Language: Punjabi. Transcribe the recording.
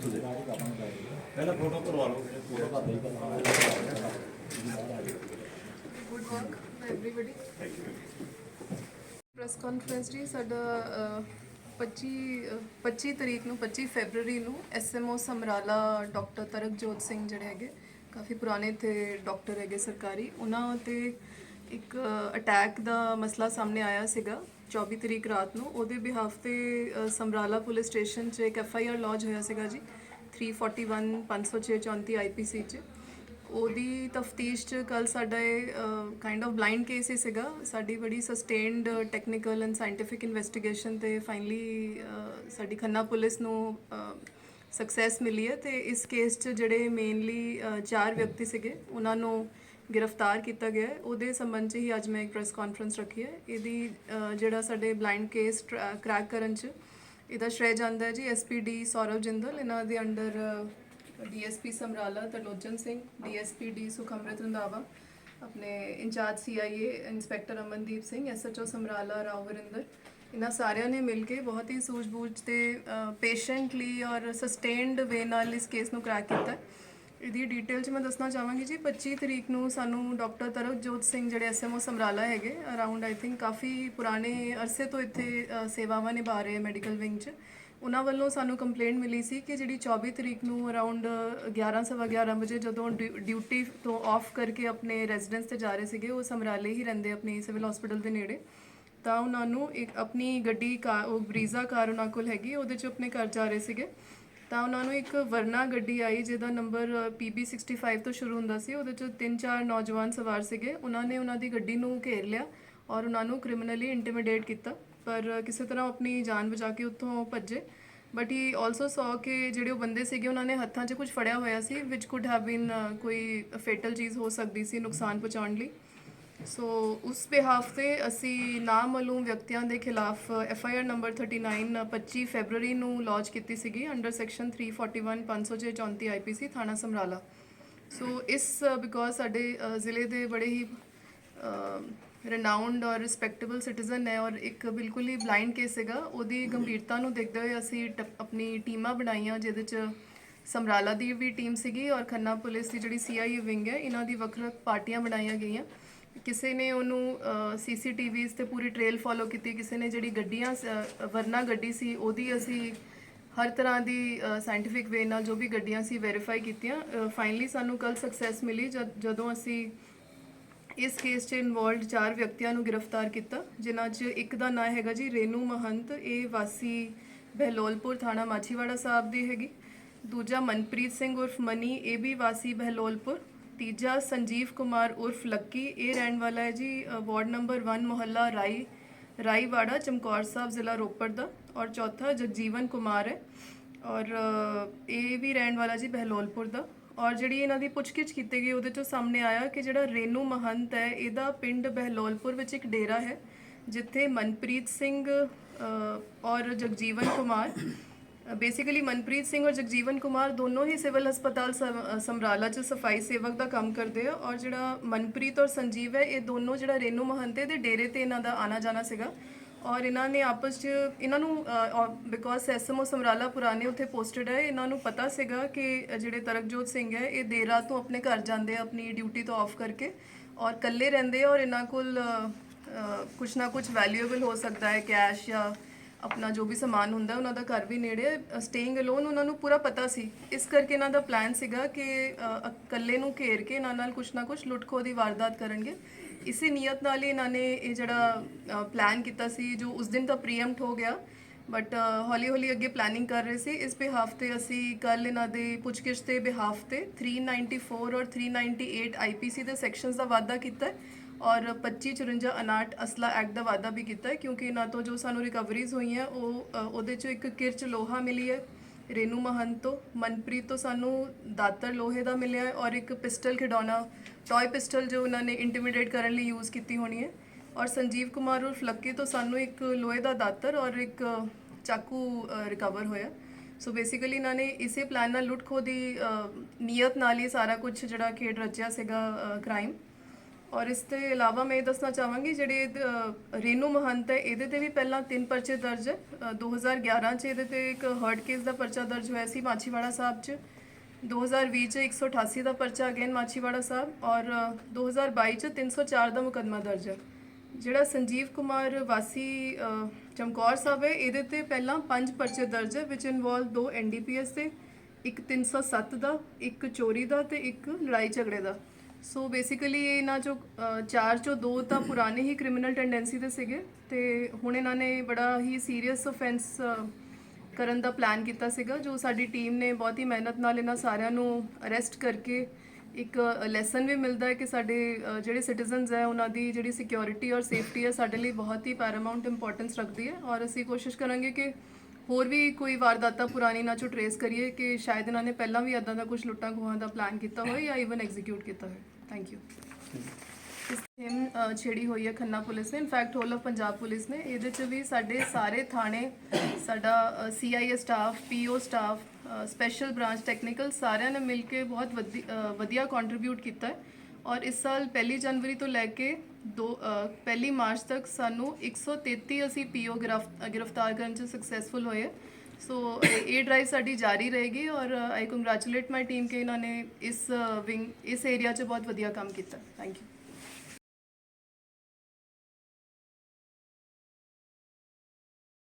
ਪਹਿਲਾਂ ਫੋਟੋ ਕਰਵਾ ਲਓ। ਫੋਟੋ ਕਰ ਲਈ good work everybody press conference ਜੀ ਸਾਡਾ ਅਹ, 25 25 ਤਰੀਕ ਨੂੰ 25 ਫੈਬਰੂਰੀ ਨੂੰ ਐਸਐਮਓ ਸਮਰਾਲਾ ਡਾਕਟਰ ਤਰਕਜੋਤ ਸਿੰਘ ਜਿਹੜੇ ਹੈਗੇ ਕਾਫੀ ਪੁਰਾਣੇ ਤੇ ਡਾਕਟਰ ਹੈਗੇ ਸਰਕਾਰੀ ਉਹਨਾਂ ਤੇ ਇੱਕ ਅਟੈਕ ਦਾ ਮਸਲਾ ਸਾਹਮਣੇ ਆਇਆ ਸੀਗਾ 24 ਤਰੀਕ ਰਾਤ ਨੂੰ। ਉਹਦੇ ਬਿਹਾਫ ਤੇ ਅਹ, ਸਮਰਾਲਾ ਪੁਲਿਸ ਸਟੇਸ਼ਨ 'ਚ ਇੱਕ ਐੱਫ ਆਈ ਆਰ ਲੌਜ ਹੋਇਆ ਸੀਗਾ ਜੀ 341 506 34 ਆਈਪੀਸੀ 'ਚ। ਉਹਦੀ ਤਫਤੀਸ਼ ਚ ਕੱਲ ਸਾਡਾ ਇਹ ਕਾਈਂਡ ਆਫ ਬਲਾਈਂਡ ਕੇਸ ਹੀ ਸੀਗਾ। ਸਾਡੀ ਬੜੀ sustained technical and scientific investigation ਤੇ ਫਾਈਨਲੀ ਸਾਡੀ ਖੰਨਾ ਪੁਲਿਸ ਨੂੰ ਸਕਸੈਸ ਮਿਲੀ ਹੈ ਤੇ ਇਸ ਕੇਸ ਚ ਜਿਹੜੇ ਮੇਨਲੀ ਚਾਰ ਵਿਅਕਤੀ ਸੀਗੇ ਉਹਨਾਂ ਨੂੰ ਗ੍ਰਿਫਤਾਰ ਕੀਤਾ ਗਿਆ ਹੈ। ਉਹਦੇ ਸੰਬੰਧ ਚ ਹੀ ਅੱਜ ਮੈਂ ਇੱਕ ਪ੍ਰੈਸ ਕਾਨਫਰੰਸ ਰੱਖੀ ਹੈ। ਇਹਦੀ ਜਿਹੜਾ ਸਾਡੇ ਬਲਾਈਂਡ ਕੇਸ ਕ੍ਰੈਕ ਕਰਨ ਚ ਇਹਦਾ ਸ਼੍ਰੇਅ ਜਾਂਦਾ ਹੈ ਜੀ ਐਸਪੀਡੀ ਸੌਰਵ ਜਿੰਦਲ। ਇਹਨਾਂ ਦੇ under DSP Samrala Tarlochan Singh DSP D Sukhmrit Randhawa, ਆਪਣੇ incharge CIA inspector Amandeep Singh SHO Samrala Rao Varinder. ਇਹਨਾਂ ਸਾਰਿਆਂ ਨੇ ਮਿਲ ਕੇ ਬਹੁਤ ਹੀ ਸੂਝ-ਬੂਝ ਤੇ ਪੇਸ਼ੈਂਟਲੀ ਔਰ ਸਸਟੇਨਡ ਵੇ ਨਾਲ ਇਸ ਕੇਸ ਨੂੰ ਕ੍ਰੈਕ ਕੀਤਾ ਇਹਦੀ ਡਿਟੇਲ ਚ ਮੈਂ ਦੱਸਣਾ ਚਾਹਾਂਗੀ ਜੀ 25 ਤਰੀਕ ਨੂੰ ਸਾਨੂੰ ਡਾਕਟਰ ਤਰਕਜੋਤ ਸਿੰਘ ਜਿਹੜੇ ਐਸਐਮਓ ਸਮਰਾਲਾ ਹੈਗੇ ਅਰਾਊਂਡ ਆਈ ਥਿੰਕ ਕਾਫੀ ਪੁਰਾਣੇ ਅਰਸੇ ਤੋਂ ਇੱਥੇ ਅ, ਸੇਵਾਵਾਂ ਨਿਭਾ ਰਹੇ ਮੈਡੀਕਲ ਵਿੰਗ 'ਚ। ਉਹਨਾਂ ਵੱਲੋਂ ਸਾਨੂੰ ਕੰਪਲੇਂਟ ਮਿਲੀ ਸੀ ਕਿ ਜਿਹੜੀ 24 ਤਰੀਕ ਨੂੰ ਅਰਾਊਂਡ 11:11 ਵਜੇ ਜਦੋਂ ਡਿਊ- ਡਿਊਟੀ ਤੋਂ ਆਫ ਕਰਕੇ ਆਪਣੇ ਰੈਜ਼ੀਡੈਂਸ ਤੇ ਜਾ ਰਹੇ ਸੀਗੇ ਉਹ ਸਮਰਾਲੇ ਹੀ ਰਹਿੰਦੇ ਆਪਣੀ ਸਿਵਲ ਹਸਪੀਟਲ ਦੇ ਨੇੜੇ। ਤਾਂ ਉਹਨਾਂ ਨੂੰ ਇੱਕ ਆਪਣੀ ਗੱਡੀ ਕਾ ਉਹ ਬਰੀਜ਼ਾ ਕਾਰ ਉਹਨਾਂ ਕੋਲ ਹੈਗੀ ਉਹਦੇ 'ਚ ਆਪਣੇ ਘਰ ਜਾ ਰਹੇ ਸੀਗੇ। ਤਾਂ ਉਹਨਾਂ ਨੂੰ ਇੱਕ ਵਰਨਾ ਗੱਡੀ ਆਈ ਜਿਹਦਾ ਨੰਬਰ PB65 ਤੋਂ ਸ਼ੁਰੂ ਹੁੰਦਾ ਸੀ, ਉਹਦੇ 'ਚ ਤਿੰਨ ਚਾਰ ਨੌਜਵਾਨ ਸਵਾਰ ਸੀਗੇ। ਉਹਨਾਂ ਨੇ ਉਹਨਾਂ ਦੀ ਗੱਡੀ ਨੂੰ ਘੇਰ ਲਿਆ ਔਰ ਉਹਨਾਂ ਨੂੰ ਕ੍ਰਿਮੀਨਲੀ ਇੰਟੀਮੀਡੇਟ ਕੀਤਾ। ਪਰ ਕਿਸੇ ਤਰ੍ਹਾਂ ਉਹ ਆਪਣੀ ਜਾਨ ਬਚਾ ਕੇ ਉੱਥੋਂ ਭੱਜੇ। ਬਟ ਹੀ ਆਲਸੋ ਸੌ ਕਿ ਜਿਹੜੇ ਉਹ ਬੰਦੇ ਸੀਗੇ, ਉਹਨਾਂ ਨੇ ਹੱਥਾਂ 'ਚ ਕੁਝ ਫੜਿਆ ਹੋਇਆ ਸੀ ਵਿਚ ਕੁਡ ਹੈਵ ਬੀਨ ਕੋਈ ਫੇਟਲ ਚੀਜ਼ ਹੋ ਸਕਦੀ ਸੀ ਨੁਕਸਾਨ ਪਹੁੰਚਾਉਣ ਲਈ। ਸੋ ਉਸ ਬਿਹਾਫ ਤੇ ਅਸੀਂ ਨਾਮਾਲੂਮ ਵਿਅਕਤੀਆਂ ਦੇ ਖਿਲਾਫ F I R number 39 25 February ਨੂੰ ਲਾਂਚ ਕੀਤੀ ਸੀਗੀ ਅੰਡਰ ਸੈਕਸ਼ਨ 341 506 34 ਆਈਪੀਸੀ ਥਾਣਾ ਸਮਰਾਲਾ। ਸੋ ਇਸ ਬਿਕੋਜ਼ ਸਾਡੇ ਜ਼ਿਲ੍ਹੇ ਦੇ ਬੜੇ ਹੀ ਰਨਾਊਂਡ ਔਰ ਰਿਸਪੈਕਟੇਬਲ ਸਿਟੀਜ਼ਨ ਹੈ ਔਰ ਇੱਕ ਬਿਲਕੁਲ ਹੀ ਬਲਾਈਂਡ ਕੇਸ ਸੀਗਾ, ਉਹਦੀ ਗੰਭੀਰਤਾ ਨੂੰ ਦੇਖਦੇ ਹੋਏ ਅਸੀਂ ਟਪ- ਆਪਣੀ ਟੀਮਾਂ ਬਣਾਈਆਂ, ਜਿਹਦੇ ਚ ਸਮਰਾਲਾ ਦੀ ਵੀ ਟੀਮ ਸੀਗੀ ਔਰ ਖੰਨਾ ਪੁਲਿਸ ਦੀ ਜਿਹੜੀ ਸੀਆਈਏ ਵਿੰਗ ਹੈ, ਇਹਨਾਂ ਦੀ ਵੱਖ-ਵੱਖ ਪਾਰਟੀਆਂ ਬਣਾਈਆਂ ਗਈਆਂ। ਕਿਸੇ ਨੇ ਉਹਨੂੰ ਸੀਸੀਟੀਵੀਜ਼ ਤੇ ਪੂਰੀ ਟ੍ਰੇਲ ਫੋਲੋ ਕੀਤੀ, ਕਿਸੇ ਨੇ ਜਿਹੜੀ ਗੱਡੀਆਂ ਸ- ਵਰਨਾ ਗੱਡੀ ਸੀ, ਉਹਦੀ ਅਸੀਂ ਹਰ ਤਰ੍ਹਾਂ ਦੀ ਸਾਇੰਟੀਫਿਕ ਵੇ ਨਾਲ ਜੋ ਵੀ ਗੱਡੀਆਂ ਸੀ ਵੈਰੀਫਾਈ ਕੀਤੀਆਂ। ਫਾਈਨਲੀ ਸਾਨੂੰ ਕੱਲ ਸਕਸੈਸ ਮਿਲੀ ਜਦ- ਜਦੋਂ ਅਸੀਂ ਇਸ ਕੇਸ 'ਚ ਇਨਵੋਲਡ ਚਾਰ ਵਿਅਕਤੀਆਂ ਨੂੰ ਗ੍ਰਿਫਤਾਰ ਕੀਤਾ, ਜਿਨ੍ਹਾਂ 'ਚ ਇੱਕ ਦਾ ਨਾਂ ਹੈਗਾ ਜੀ ਰੇਨੂ ਮਹੰਤ, ਇਹ ਵਾਸੀ ਬਹਿਲੋਲਪੁਰ ਥਾਣਾ ਮਾਛੀਵਾੜਾ ਸਾਹਿਬ ਦੀ ਹੈਗੀ। ਦੂਜਾ ਮਨਪ੍ਰੀਤ ਸਿੰਘ ਉਰਫ ਮਨੀ, ਇਹ ਵੀ ਵਾਸੀ ਬਹਿਲੋਲਪੁਰ। ਤੀਜਾ ਸੰਜੀਵ ਕੁਮਾਰ ਉਰਫ ਲੱਕੀ, ਇਹ ਰਹਿਣ ਵਾਲਾ ਹੈ ਜੀ ਵਾਰਡ ਨੰਬਰ 1 ਮੁਹੱਲਾ ਰਾਈ, ਰਾਈਵਾੜਾ, ਚਮਕੌਰ ਸਾਹਿਬ ਜ਼ਿਲ੍ਹਾ ਰੋਪੜ ਦਾ, ਔਰ ਚੌਥਾ ਜਗਜੀਵਨ ਕੁਮਾਰ ਹੈ, ਔਰ ਇਹ ਵੀ ਰਹਿਣ ਵਾਲਾ ਜੀ ਬਹਿਲੋਲਪੁਰ ਦਾ, ਔਰ ਜਿਹੜੀ ਇਹਨਾਂ ਦੀ ਪੁੱਛਗਿੱਛ ਕੀਤੀ ਗਈ ਉਹਦੇ ਚੋਂ ਸਾਹਮਣੇ ਆਇਆ ਕਿ ਜਿਹੜਾ ਰੇਨੂ ਮਹੰਤ ਹੈ, ਇਹਦਾ ਪਿੰਡ ਬਹਿਲੋਲਪੁਰ ਵਿੱਚ ਇੱਕ ਡੇਰਾ ਹੈ, ਜਿੱਥੇ ਮਨਪ੍ਰੀਤ ਸਿੰਘ ਔਰ ਜਗਜੀਵਨ ਕੁਮਾਰ ਬੇਸਿਕਲੀ ਮਨਪ੍ਰੀਤ ਸਿੰਘ ਔਰ ਜਗਜੀਵਨ ਕੁਮਾਰ ਦੋਨੋਂ ਹੀ ਸਿਵਲ ਹਸਪਤਾਲ ਸਮ- ਸਮਰਾਲਾ 'ਚ ਸਫ਼ਾਈ ਸੇਵਕ ਦਾ ਕੰਮ ਕਰਦੇ ਆ ਔਰ ਜਿਹੜਾ ਮਨਪ੍ਰੀਤ ਔਰ ਸੰਜੀਵ ਹੈ, ਇਹ ਦੋਨੋਂ ਜਿਹੜਾ ਰੇਨੂ ਮਹੰਤੇ ਦੇ ਡੇਰੇ ਤੇ ਇਹਨਾਂ ਦਾ ਆਣਾ ਜਾਣਾ ਸੀਗਾ। ਔਰ ਇਹਨਾਂ ਨੇ ਆਪਸ 'ਚ, ਇਹਨਾਂ ਨੂੰ ਬਿਕੋਜ਼ ਐਸਐਮਓ ਸਮਰਾਲਾ ਪੁਰਾਣੇ ਉੱਥੇ ਪੋਸਟਡ ਹੈ, ਇਹਨਾਂ ਨੂੰ ਪਤਾ ਸੀਗਾ ਕਿ ਜਿਹੜੇ ਤਰਕਜੋਤ ਸਿੰਘ ਹੈ, ਇਹ ਦੇਰ ਰਾਤ ਤੋਂ ਆਪਣੇ ਘਰ ਜਾਂਦੇ ਆ, ਆਪਣੀ ਡਿਊਟੀ ਤੋਂ ਆਫ ਕਰਕੇ। ਔਰ ਇਕੱਲੇ ਰਹਿੰਦੇ ਔਰ ਇਹਨਾਂ ਕੋਲ ਕੁਛ ਨਾ ਕੁਛ ਵੈਲਿਊਏਬਲ ਹੋ ਸਕਦਾ ਹੈ ਕੈਸ਼ ਜਾਂ ਆਪਣਾ ਜੋ ਵੀ ਸਮਾਨ ਹੁੰਦਾ ਉਹਨਾਂ ਦਾ ਘਰ ਵੀ ਨੇੜੇ ਸਟੇਇੰਗ ਅਲੋਨ ਉਹਨਾਂ ਨੂੰ ਪੂਰਾ ਪਤਾ ਸੀ। ਇਸ ਕਰਕੇ ਇਹਨਾਂ ਦਾ ਪਲਾਨ ਸੀਗਾ ਕਿ ਅ, ਇਕੱਲੇ ਨੂੰ ਘੇਰ ਕੇ ਇਹਨਾਂ ਨਾਲ ਕੁਛ ਨਾ ਕੁਛ ਲੁੱਟਖੋ ਦੀ ਵਾਰਦਾਤ ਕਰਨਗੇ। ਇਸੇ ਨੀਅਤ ਨਾਲ ਹੀ ਇਹਨਾਂ ਨੇ ਇਹ ਜਿਹੜਾ ਪਲਾਨ ਕੀਤਾ ਸੀ ਜੋ ਉਸ ਦਿਨ ਤਾਂ ਪ੍ਰੀਐਮਟ ਹੋ ਗਿਆ। ਬਟ ਹੌਲੀ ਹੌਲੀ ਅੱਗੇ ਪਲੈਨਿੰਗ ਕਰ ਰਹੇ ਸੀ। ਇਸ ਬਿਹਾਫ ਤੇ ਅਸੀਂ ਕੱਲ ਇਹਨਾਂ ਦੇ ਪੁੱਛਗਿੱਛ ਦੇ ਬਿਹਾਫ ਤੇ 394 ਔਰ 398 ਆਈਪੀਸੀ ਦੇ ਸੈਕਸ਼ਨਸ ਦਾ ਵਾਅਦਾ ਕੀਤਾ ਹੈ। ਔਰ 2554 ਅਨਾਟ ਅਸਲਾ ਐਕਟ ਦਾ ਵਾਅਦਾ ਵੀ ਕੀਤਾ ਹੈ ਕਿਉਂਕਿ ਇਹਨਾਂ ਤੋਂ ਜੋ ਸਾਨੂੰ ਰਿਕਵਰੀਜ਼ ਹੋਈਆਂ ਉਹ ਅ, ਉਹਦੇ ਚੋਂ ਇੱਕ ਕਿਰਚ ਲੋਹਾ ਮਿਲੀ ਹੈ ਰੇਨੂ ਮਹੰਤ ਤੋਂ ਮਨਪ੍ਰੀਤ ਤੋਂ ਸਾਨੂੰ ਦਾਤਰ ਲੋਹੇ ਦਾ ਮਿਲਿਆ ਹੈ ਔਰ ਇੱਕ ਪਿਸਟਲ ਖਿਡੌਣਾ ਟੌਏ ਪਿਸਟਲ ਜੋ ਉਹਨਾਂ ਨੇ ਇੰਟੀਮੀਡੇਟ ਕਰਨ ਲਈ ਯੂਜ਼ ਕੀਤੀ ਹੋਣੀ ਹੈ ਔਰ ਸੰਜੀਵ ਕੁਮਾਰ ਉਰਫ ਲੱਕੀ ਤੋਂ ਸਾਨੂੰ ਇੱਕ ਲੋਹੇ ਦਾ ਦਾਤਰ ਔਰ ਇੱਕ ਚਾਕੂ ਰਿਕਵਰ ਹੋਇਆ। ਸੋ ਬੇਸਿਕਲੀ ਇਹਨਾਂ ਨੇ ਇਸੇ ਪਲਾਨ ਨਾਲ ਲੁੱਟ ਖੋਹ ਦੀ ਅ, ਨੀਅਤ ਨਾਲ ਹੀ ਸਾਰਾ ਕੁਝ ਜਿਹੜਾ ਖੇਡ ਰਚਿਆ ਸੀਗਾ ਕ੍ਰਾਈਮ ਔਰ ਇਸ ਤੋਂ ਇਲਾਵਾ ਮੈਂ ਇਹ ਦੱਸਣਾ ਚਾਹਾਂਗੀ ਜਿਹੜੇ ਰੇਨੂ ਮਹੰਤ ਹੈ ਇਹਦੇ ਤੇ ਵੀ ਪਹਿਲਾਂ ਤਿੰਨ ਪਰਚੇ ਦਰਜ ਹੈ। ਅ, 2011 ਚ ਇਹਦੇ ਤੇ ਇੱਕ ਹਰਟ ਕੇਸ ਦਾ ਪਰਚਾ ਦਰਜ ਹੋਇਆ ਸੀ ਮਾਛੀਵਾੜਾ ਸਾਹਿਬ ਚ। 2020 ਚ 188 ਦਾ ਪਰਚਾ ਅਗੇਨ ਮਾਛੀਵਾੜਾ ਸਾਹਿਬ ਔਰ ਅ, 2022 ਚ 304 ਦਾ ਮੁਕੱਦਮਾ ਦਰਜ ਹੈ। ਜਿਹੜਾ ਸੰਜੀਵ ਕੁਮਾਰ ਵਾਸੀ ਚਮਕੌਰ ਸਾਹਿਬ ਹੈ ਇਹਦੇ ਤੇ ਪਹਿਲਾਂ ਪੰਜ ਪਰਚੇ ਦਰਜ ਹੈ ਵਿਚ ਇਨਵੋਲਵ ਦੋ ਐਨਡੀਪੀਐਸ ਦੇ ਇੱਕ 307 ਦਾ ਇੱਕ ਚੋਰੀ ਦਾ ਤੇ ਇੱਕ ਲੜਾਈ ਝਗੜੇ ਦਾ। ਸੋ ਬੇਸਿਕਲੀ ਇਹਨਾਂ ਚੋਂ ਅ, ਚਾਰ ਚੋਂ ਦੋ ਤਾਂ ਪੁਰਾਣੇ ਹੀ ਕ੍ਰਿਮੀਨਲ ਟੈਂਡੈਂਸੀ ਦੇ ਸੀਗੇ ਤੇ ਹੁਣ ਇਹਨਾਂ ਨੇ ਬੜਾ ਹੀ ਸੀਰੀਅਸ ਆਫੈਂਸ ਕਰਨ ਦਾ ਪਲਾਨ ਕੀਤਾ ਸੀਗਾ ਜੋ ਸਾਡੀ ਟੀਮ ਨੇ ਬਹੁਤ ਹੀ ਮਿਹਨਤ ਨਾਲ ਇਹਨਾਂ ਸਾਰਿਆਂ ਨੂੰ ਅਰੈਸਟ ਕਰਕੇ ਇੱਕ ਲੈਸਨ ਵੀ ਮਿਲਦਾ ਹੈ ਕਿ ਸਾਡੇ ਅ, ਜਿਹੜੇ ਸਿਟੀਜ਼ਨਸ ਹੈ ਉਹਨਾਂ ਦੀ ਜਿਹੜੀ ਸਿਕਿਉਰਿਟੀ ਔਰ ਸੇਫਟੀ ਹੈ ਸਾਡੇ ਲਈ ਬਹੁਤ ਹੀ ਪੈਰਾਮਾਉਂਟ ਇੰਪੋਰਟੈਂਸ ਰੱਖਦੀ ਹੈ। ਔਰ ਅਸੀਂ ਕੋਸ਼ਿਸ਼ ਕਰਾਂਗੇ ਕਿ ਹੋਰ ਵੀ ਕੋਈ ਵਾਰਦਾਤਾਂ ਪੁਰਾਣੀ ਨਾ ਚੋਂ ਟਰੇਸ ਕਰੀਏ ਕਿ ਸ਼ਾਇਦ ਇਹਨਾਂ ਨੇ ਪਹਿਲਾਂ ਵੀ ਇਦਾਂ ਦਾ ਕੁਝ ਲੁੱਟਾਂ ਖੋਹਾਂ ਦਾ ਪਲਾਨ ਕੀਤਾ ਹੋਵੇ ਜਾਂ ਇਵਨ ਐਗਜ਼ੀਕਿਊਟ ਕੀਤਾ ਹੋਵੇ? ਥੈਂਕ ਯੂ ਇਸ ਮੁਹਿੰਮ ਛੇੜੀ ਹੋਈ ਹੈ ਖੰਨਾ ਪੁਲਿਸ ਨੇ। In fact whole of Punjab police ਨੇ। ਇਹਦੇ ਚ ਵੀ ਸਾਡੇ ਸਾਰੇ ਥਾਣੇ, ਸਾਡਾ CIA staff PO staff special branch technical ਸਾਰਿਆਂ ਨੇ ਮਿਲ ਕੇ ਬਹੁਤ ਵਧੀ- ਵਧੀਆ ਕੰਟਰੀਬਿਊਟ ਕੀਤਾ ਹੈ। ਔਰ ਇਸ ਸਾਲ ਪਹਿਲੀ ਜਨਵਰੀ ਤੋਂ ਲੈ ਕੇ ਦੋ ਅ, ਪਹਿਲੀ ਮਾਰਚ ਤੱਕ ਸਾਨੂੰ 133 ਅਸੀਂ ਪੀਓ ਗ੍ਰਿਫਤਾਰ ਕਰਨ ਚ ਸਕਸੈਸਫੁਲ ਹੋਏ। ਸੋ ਇਹ- ਇਹ ਡਰਾਈਵ ਸਾਡੀ ਜਾਰੀ ਰਹੇਗੀ ਔਰ ਆਈ ਕੰਗ੍ਰੈਚੁਲੇਟ ਮਾਈ ਟੀਮ ਕਿ ਇਹਨਾਂ ਨੇ ਇਸ ਵਿੰਗ ਇਸ ਏਰੀਆ 'ਚ ਬਹੁਤ ਵਧੀਆ ਕੰਮ ਕੀਤਾ। Thank you